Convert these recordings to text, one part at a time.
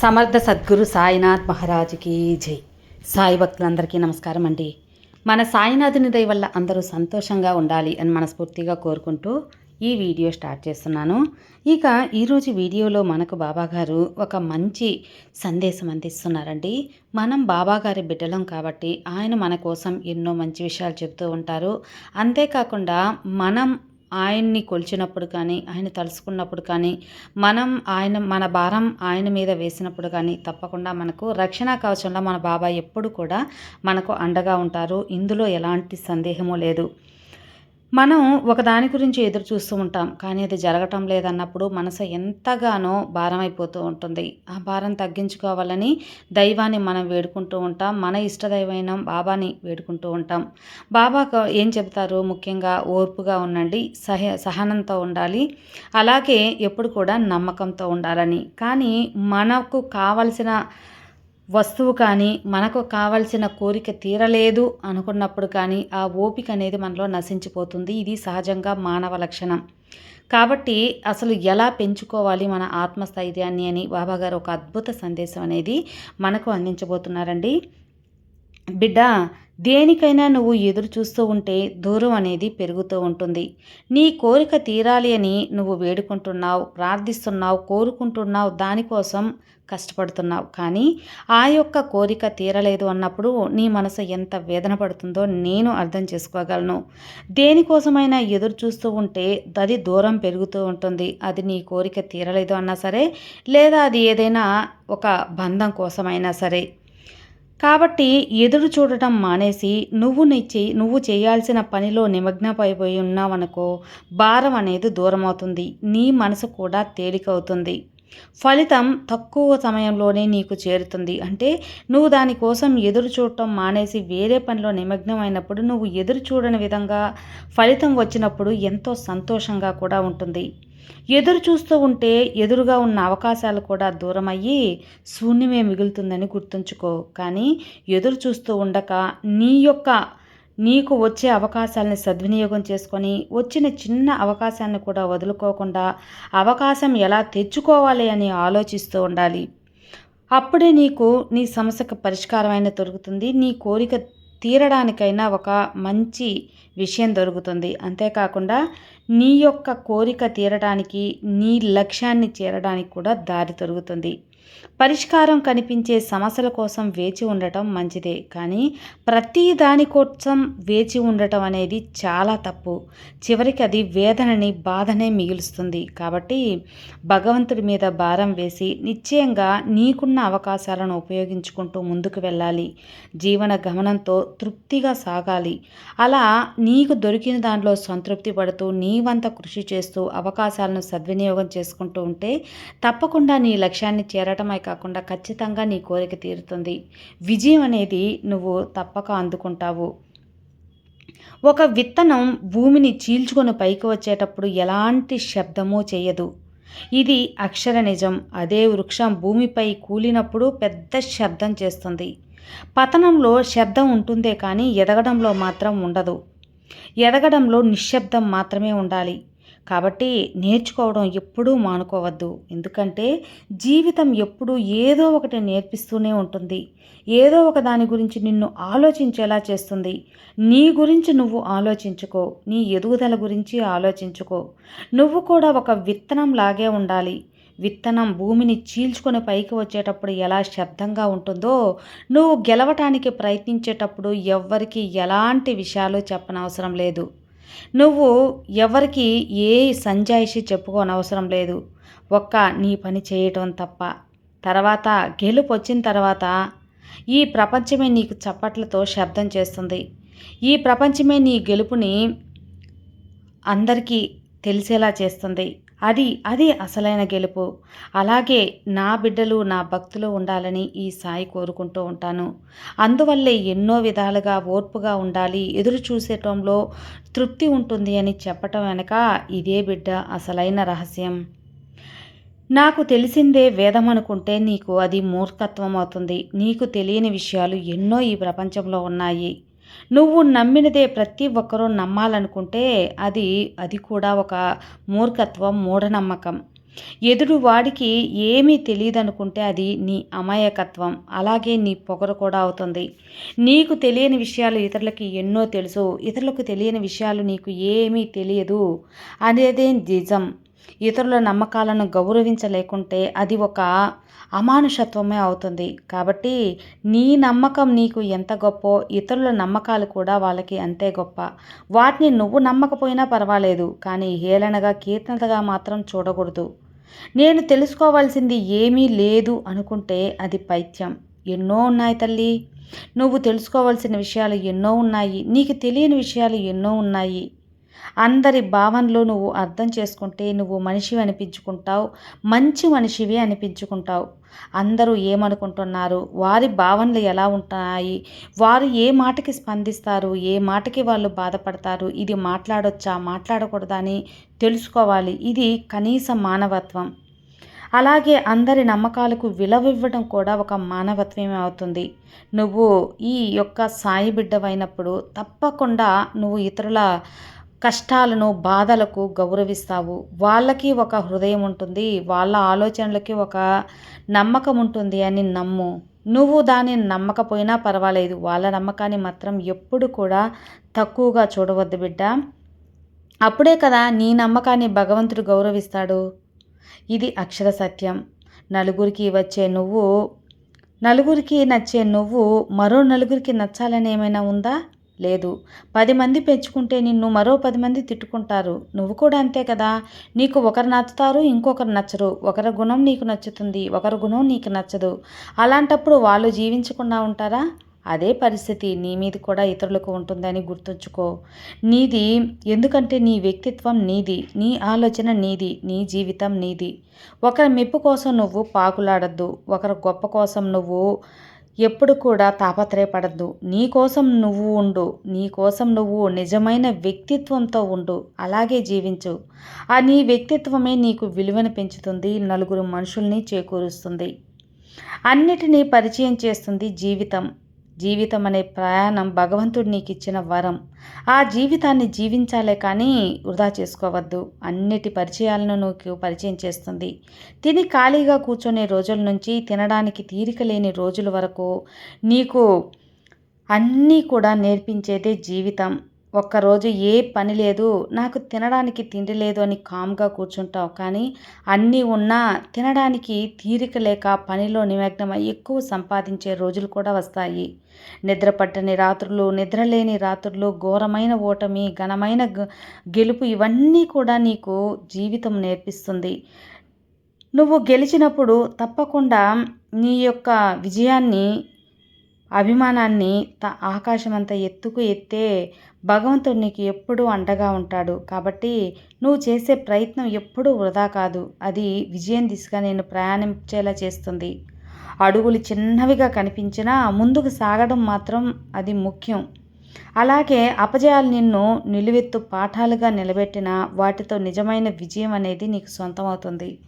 సమర్థ సద్గురు సాయినాథ్ మహారాజుకి జై. సాయి భక్తులందరికీ నమస్కారం అండి. మన సాయినాథుని దయ వల్ల అందరూ సంతోషంగా ఉండాలి అని మనస్ఫూర్తిగా కోరుకుంటూ ఈ వీడియో స్టార్ట్ చేస్తున్నాను. ఇక ఈరోజు వీడియోలో మనకు బాబాగారు ఒక మంచి సందేశం అందిస్తున్నారండి. మనం బాబాగారి బిడ్డలం కాబట్టి ఆయన మన కోసం ఎన్నో మంచి విషయాలు చెబుతూ ఉంటారు. అంతేకాకుండా మనం ఆయన్ని కొలిచినప్పుడు కానీ ఆయన తలుసుకున్నప్పుడు కానీ మనం ఆయన మన భారం ఆయన మీద వేసినప్పుడు కానీ తప్పకుండా మనకు రక్షణ కవచంలో మన బాబాయ్ ఎప్పుడు కూడా మనకు అండగా ఉంటారు. ఇందులో ఎలాంటి సందేహము లేదు. మనం ఒకదాని గురించి ఎదురు చూస్తూ ఉంటాం కానీ అది జరగటం లేదన్నప్పుడు మనసు ఎంతగానో భారం అయిపోతూ ఉంటుంది. ఆ భారం తగ్గించుకోవాలని దైవాన్ని మనం వేడుకుంటూ ఉంటాం మన ఇష్టదైవైన బాబాని వేడుకుంటూ ఉంటాం. బాబా ఏం చెబుతారు? ముఖ్యంగా ఓర్పుగా ఉండండి సహ సహనంతో ఉండాలి. అలాగే ఎప్పుడు కూడా నమ్మకంతో ఉండాలని. కానీ మనకు కావలసిన వస్తువు కానీ మనకు కావలసిన కోరిక తీరలేదు అనుకున్నప్పుడు కానీ ఆ ఓపిక అనేది మనలో నశించిపోతుంది. ఇది సహజంగా మానవ లక్షణం. కాబట్టి అసలు ఎలా పెంచుకోవాలి మన ఆత్మస్థైర్యాన్ని అని బాబాగారు ఒక అద్భుత సందేశం అనేది మనకు అందించబోతున్నారండి. బిడ్డ దేనికైనా నువ్వు ఎదురు చూస్తూ ఉంటే దూరం అనేది పెరుగుతూ ఉంటుంది. నీ కోరిక తీరాలి అని నువ్వు వేడుకుంటున్నావు ప్రార్థిస్తున్నావు కోరుకుంటున్నావు దానికోసం కష్టపడుతున్నావు. కానీ ఆ యొక్క కోరిక తీరలేదు అన్నప్పుడు నీ మనసు ఎంత వేదన పడుతుందో నేను అర్థం చేసుకోగలను. దేనికోసమైనా ఎదురు చూస్తూ ఉంటే అది దూరం పెరుగుతూ ఉంటుంది. అది నీ కోరిక తీరలేదు అన్నా సరే లేదా అది ఏదైనా ఒక బంధం కోసమైనా సరే. కాబట్టి ఎదురు చూడటం మానేసి నువ్వు నిచ్చి నువ్వు చేయాల్సిన పనిలో నిమగ్నమైపోయి ఉన్నావనుకో భారం అనేది దూరమవుతుంది. నీ మనసు కూడా తేలికవుతుంది. ఫలితం తక్కువ సమయంలోనే నీకు చేరుతుంది. అంటే నువ్వు దానికోసం ఎదురు చూడటం మానేసి వేరే పనిలో నిమగ్నమైనప్పుడు నువ్వు ఎదురు చూడని విధంగా ఫలితం వచ్చినప్పుడు ఎంతో సంతోషంగా కూడా ఉంటుంది. ఎదురు చూస్తూ ఉంటే ఎదురుగా ఉన్న అవకాశాలు కూడా దూరమయ్యి శూన్యమే మిగులుతుందని గుర్తుంచుకో. కానీ ఎదురు చూస్తూ ఉండక నీ యొక్క నీకు వచ్చే అవకాశాలని సద్వినియోగం చేసుకొని వచ్చిన చిన్న అవకాశాన్ని కూడా వదులుకోకుండా అవకాశం ఎలా తెచ్చుకోవాలి అని ఆలోచిస్తూ ఉండాలి. అప్పుడే నీకు నీ సమస్యకు పరిష్కారమైన దొరుకుతుంది. నీ కోరిక తీరడానికైనా ఒక మంచి విషయం దొరుకుతుంది. అంతేకాకుండా నీ యొక్క కోరిక తీరడానికి నీ లక్ష్యాన్ని చేరడానికి కూడా దారి దొరుకుతుంది పరిష్కారం కనిపించే సమస్యల కోసం వేచి ఉండటం మంచిదే కానీ ప్రతి దాని కోసం వేచి ఉండటం అనేది చాలా తప్పు. చివరికి అది వేదనని బాధనే మిగులుస్తుంది. కాబట్టి భగవంతుడి మీద భారం వేసి నిశ్చయంగా నీకున్న అవకాశాలను ఉపయోగించుకుంటూ ముందుకు వెళ్ళాలి. జీవన గమనంతో తృప్తిగా సాగాలి. అలా నీకు దొరికిన దాంట్లో సంతృప్తి పడుతూ నీ వంత కృషి చేస్తూ అవకాశాలను సద్వినియోగం చేసుకుంటూ ఉంటే తప్పకుండా నీ లక్ష్యాన్ని చేరటమే కాకుండా ఖచ్చితంగా నీ కోరిక తీరుతుంది. విజయం అనేది నువ్వు తప్పక అందుకుంటావు. ఒక విత్తనం భూమిని చీల్చుకొని పైకి వచ్చేటప్పుడు ఎలాంటి శబ్దమూ చేయదు. ఇది అక్షర నిజం. అదే వృక్షం భూమిపై కూలినప్పుడు పెద్ద శబ్దం చేస్తుంది. పతనంలో శబ్దం ఉంటుందే కానీ ఎదగడంలో మాత్రం ఉండదు. ఎదగడంలో నిశ్శబ్దం మాత్రమే ఉండాలి. కాబట్టి నేర్చుకోవడం ఎప్పుడూ మానుకోవద్దు. ఎందుకంటే జీవితం ఎప్పుడూ ఏదో ఒకటి నేర్పిస్తూనే ఉంటుంది. ఏదో ఒక దాని గురించి నిన్ను ఆలోచించేలా చేస్తుంది. నీ గురించి నువ్వు ఆలోచించుకో. నీ ఎదుగుదల గురించి ఆలోచించుకో. నువ్వు కూడా ఒక విత్తనం లాగే ఉండాలి. విత్తనం భూమిని చీల్చుకొని పైకి వచ్చేటప్పుడు ఎలా శబ్దంగా ఉంటుందో నువ్వు గెలవటానికి ప్రయత్నించేటప్పుడు ఎవ్వరికి ఎలాంటి విషయాలు చెప్పనవసరం లేదు. నువ్వు ఎవరికి ఏ సంజాయిషి చెప్పుకోనవసరం లేదు. ఒక్క నీ పని చేయటం తప్ప. తర్వాత గెలుపు వచ్చిన తర్వాత ఈ ప్రపంచమే నీకు చప్పట్లతో శబ్దం చేస్తుంది. ఈ ప్రపంచమే నీ గెలుపుని అందరికీ తెలిసేలా చేస్తుంది. అది అది అసలైన గెలుపు. అలాగే నా బిడ్డలు నా భక్తులు ఉండాలని ఈ సాయి కోరుకుంటూ ఉంటాను. అందువల్లే ఎన్నో విధాలుగా ఓర్పుగా ఉండాలి ఎదురు చూసేటంలో తృప్తి ఉంటుంది అని చెప్పటం వెనక ఇదే బిడ్డ అసలైన రహస్యం. నాకు తెలిసిందే వేదం అనుకుంటే నీకు అది మూర్ఖత్వం అవుతుంది. నీకు తెలియని విషయాలు ఎన్నో ఈ ప్రపంచంలో ఉన్నాయి. నువ్వు నమ్మినదే ప్రతి ఒక్కరూ నమ్మాలనుకుంటే అది అది కూడా ఒక మూర్ఖత్వం మూఢనమ్మకం. ఎదురు వాడికి ఏమీ తెలియదనుకుంటే అది నీ అమాయకత్వం. అలాగే నీ పొగరు కూడా అవుతుంది. నీకు తెలియని విషయాలు ఇతరులకి ఎన్నో తెలుసు. ఇతరులకు తెలియని విషయాలు నీకు ఏమీ తెలియదు. అనేదే నిజం. ఇతరుల నమ్మకాలను గౌరవించలేకుంటే అది ఒక అమానుషత్వమే అవుతుంది. కాబట్టి నీ నమ్మకం నీకు ఎంత గొప్పో ఇతరుల నమ్మకాలు కూడా వాళ్ళకి అంతే గొప్ప. వాటిని నువ్వు నమ్మకపోయినా పర్వాలేదు కానీ హేళనగా కీర్తనగా మాత్రం చూడకూడదు. నేను తెలుసుకోవాల్సింది ఏమీ లేదు అనుకుంటే అది పైత్యం. ఎన్నో ఉన్నాయి తల్లి. నువ్వు తెలుసుకోవాల్సిన విషయాలు ఎన్నో ఉన్నాయి. నీకు తెలియని విషయాలు ఎన్నో ఉన్నాయి. అందరి భావనలో నువ్వు అర్థం చేసుకుంటే నువ్వు మనిషివి అనిపించుకుంటావు మంచి మనిషివి అనిపించుకుంటావు. అందరూ ఏమనుకుంటున్నారు? వారి భావనలు ఎలా ఉంటాయి? వారు ఏ మాటకి స్పందిస్తారు? ఏ మాటకి వాళ్ళు బాధపడతారు? ఇది మాట్లాడొచ్చా? మాట్లాడకూడదా అని తెలుసుకోవాలి. ఇది కనీస మానవత్వం. అలాగే అందరి నమ్మకాలకు విలువివ్వడం కూడా ఒక మానవత్వమే అవుతుంది. నువ్వు ఈ యొక్క సాయి బిడ్డవైనప్పుడు తప్పకుండా నువ్వు ఇతరుల కష్టాలను బాధలకు గౌరవిస్తావు. వాళ్ళకి ఒక హృదయం ఉంటుంది. వాళ్ళ ఆలోచనలకి ఒక నమ్మకం ఉంటుంది అని నమ్ము. నువ్వు దాన్ని నమ్మకపోయినా పర్వాలేదు. వాళ్ళ నమ్మకాన్ని మాత్రం ఎప్పుడు కూడా తక్కువగా చూడవద్దు బిడ్డ. అప్పుడే కదా నీ నమ్మకాన్ని భగవంతుడు గౌరవిస్తాడు. ఇది అక్షర సత్యం. నలుగురికి వచ్చే నువ్వు నలుగురికి నచ్చే నువ్వు మరో నలుగురికి నచ్చాలని ఏమైనా ఉందా? లేదు. పది మంది పెంచుకుంటే నిన్ను మరో పది మంది తిట్టుకుంటారు. నువ్వు కూడా అంతే కదా? నీకు ఒకరు నచ్చుతారు ఇంకొకరు నచ్చరు. ఒకరి గుణం నీకు నచ్చుతుంది ఒకరి గుణం నీకు నచ్చదు. అలాంటప్పుడు వాళ్ళు జీవించకుండా ఉంటారా? అదే పరిస్థితి. నీ మీద కూడా ఇతరులకు ఉంటుందని గుర్తుంచుకో. నీది ఎందుకంటే నీ వ్యక్తిత్వం నీది. నీ ఆలోచన నీది. నీ జీవితం నీది. ఒకరి మెప్పు కోసం నువ్వు పాకులాడద్దు. ఒకరి గొప్ప కోసం నువ్వు ఎప్పుడు కూడా తాపత్రయపడద్దు. నీకోసం నువ్వు ఉండు. నీ కోసం నువ్వు నిజమైన వ్యక్తిత్వంతో ఉండు. అలాగే జీవించు. ఆ నీ వ్యక్తిత్వమే నీకు విలువను పెంచుతుంది. నలుగురు మనుషుల్ని చేకూరుస్తుంది. అన్నిటినీ పరిచయం చేస్తుంది జీవితం. జీవితం అనే ప్రయాణం భగవంతుడు నీకు ఇచ్చిన వరం. ఆ జీవితాన్ని జీవించాలే కానీ వృధా చేసుకోవద్దు. అన్నిటి పరిచయాలను నీకు పరిచయం చేస్తుంది. తిని ఖాళీగా కూర్చునే రోజుల నుంచి తినడానికి తీరిక లేని రోజుల వరకు నీకు అన్నీ కూడా నేర్పించేదే జీవితం. ఒక్కరోజు ఏ పని లేదు నాకు తినడానికి తిండి లేదు అని కామ్గా కూర్చుంటావు. కానీ అన్నీ ఉన్నా తినడానికి తీరిక లేక పనిలో నిమగ్నమై ఎక్కువ సంపాదించే రోజులు కూడా వస్తాయి. నిద్రపట్టని రాత్రులు నిద్రలేని రాత్రులు ఘోరమైన ఓటమి ఘనమైన గెలుపు ఇవన్నీ కూడా నీకు జీవితం నేర్పిస్తుంది. నువ్వు గెలిచినప్పుడు తప్పకుండా నీ యొక్క విజయాన్ని అభిమానాన్ని త ఆకాశమంత ఎత్తుకు ఎత్తే భగవంతుడు నీకు ఎప్పుడూ అండగా ఉంటాడు. కాబట్టి నువ్వు చేసే ప్రయత్నం ఎప్పుడూ వృధా కాదు. అది విజయం దిశగా నేను ప్రయాణించేలా చేస్తుంది. అడుగులు చిన్నవిగా కనిపించినా ముందుకు సాగడం మాత్రం అది ముఖ్యం. అలాగే అపజయాలు నిన్ను నిలువెత్తు పాఠాలుగా నిలబెట్టిన వాటితో నిజమైన విజయం అనేది నీకు సొంతమవుతుంది.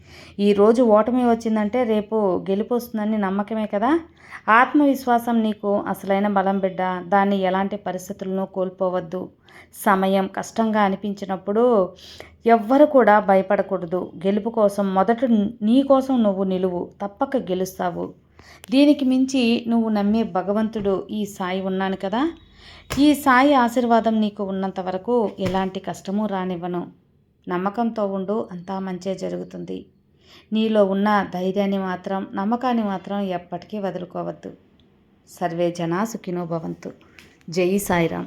ఈరోజు ఓటమి వచ్చిందంటే రేపు గెలుపు వస్తుందని నమ్మకమే కదా? ఆత్మవిశ్వాసం నీకు అసలైన బలం బిడ్డ. దాన్ని ఎలాంటి పరిస్థితులను కోల్పోవద్దు. సమయం కష్టంగా అనిపించినప్పుడు ఎవ్వరు కూడా భయపడకూడదు. గెలుపు కోసం మొదట నీ కోసం నువ్వు నిలువు. తప్పక గెలుస్తావు. దీనికి మించి నువ్వు నమ్మే భగవంతుడు ఈ సాయి ఉన్నాను కదా? ఈ సాయి ఆశీర్వాదం నీకు ఉన్నంత వరకు ఎలాంటి కష్టమూ రానివ్వను. నమ్మకంతో ఉండు అంతా మంచే జరుగుతుంది. నీలో ఉన్న ధైర్యాన్ని మాత్రం నమ్మకాన్ని మాత్రం ఎప్పటికీ వదులుకోవద్దు. సర్వే జనా సుఖినో భవంతు. జై సాయిరామ్.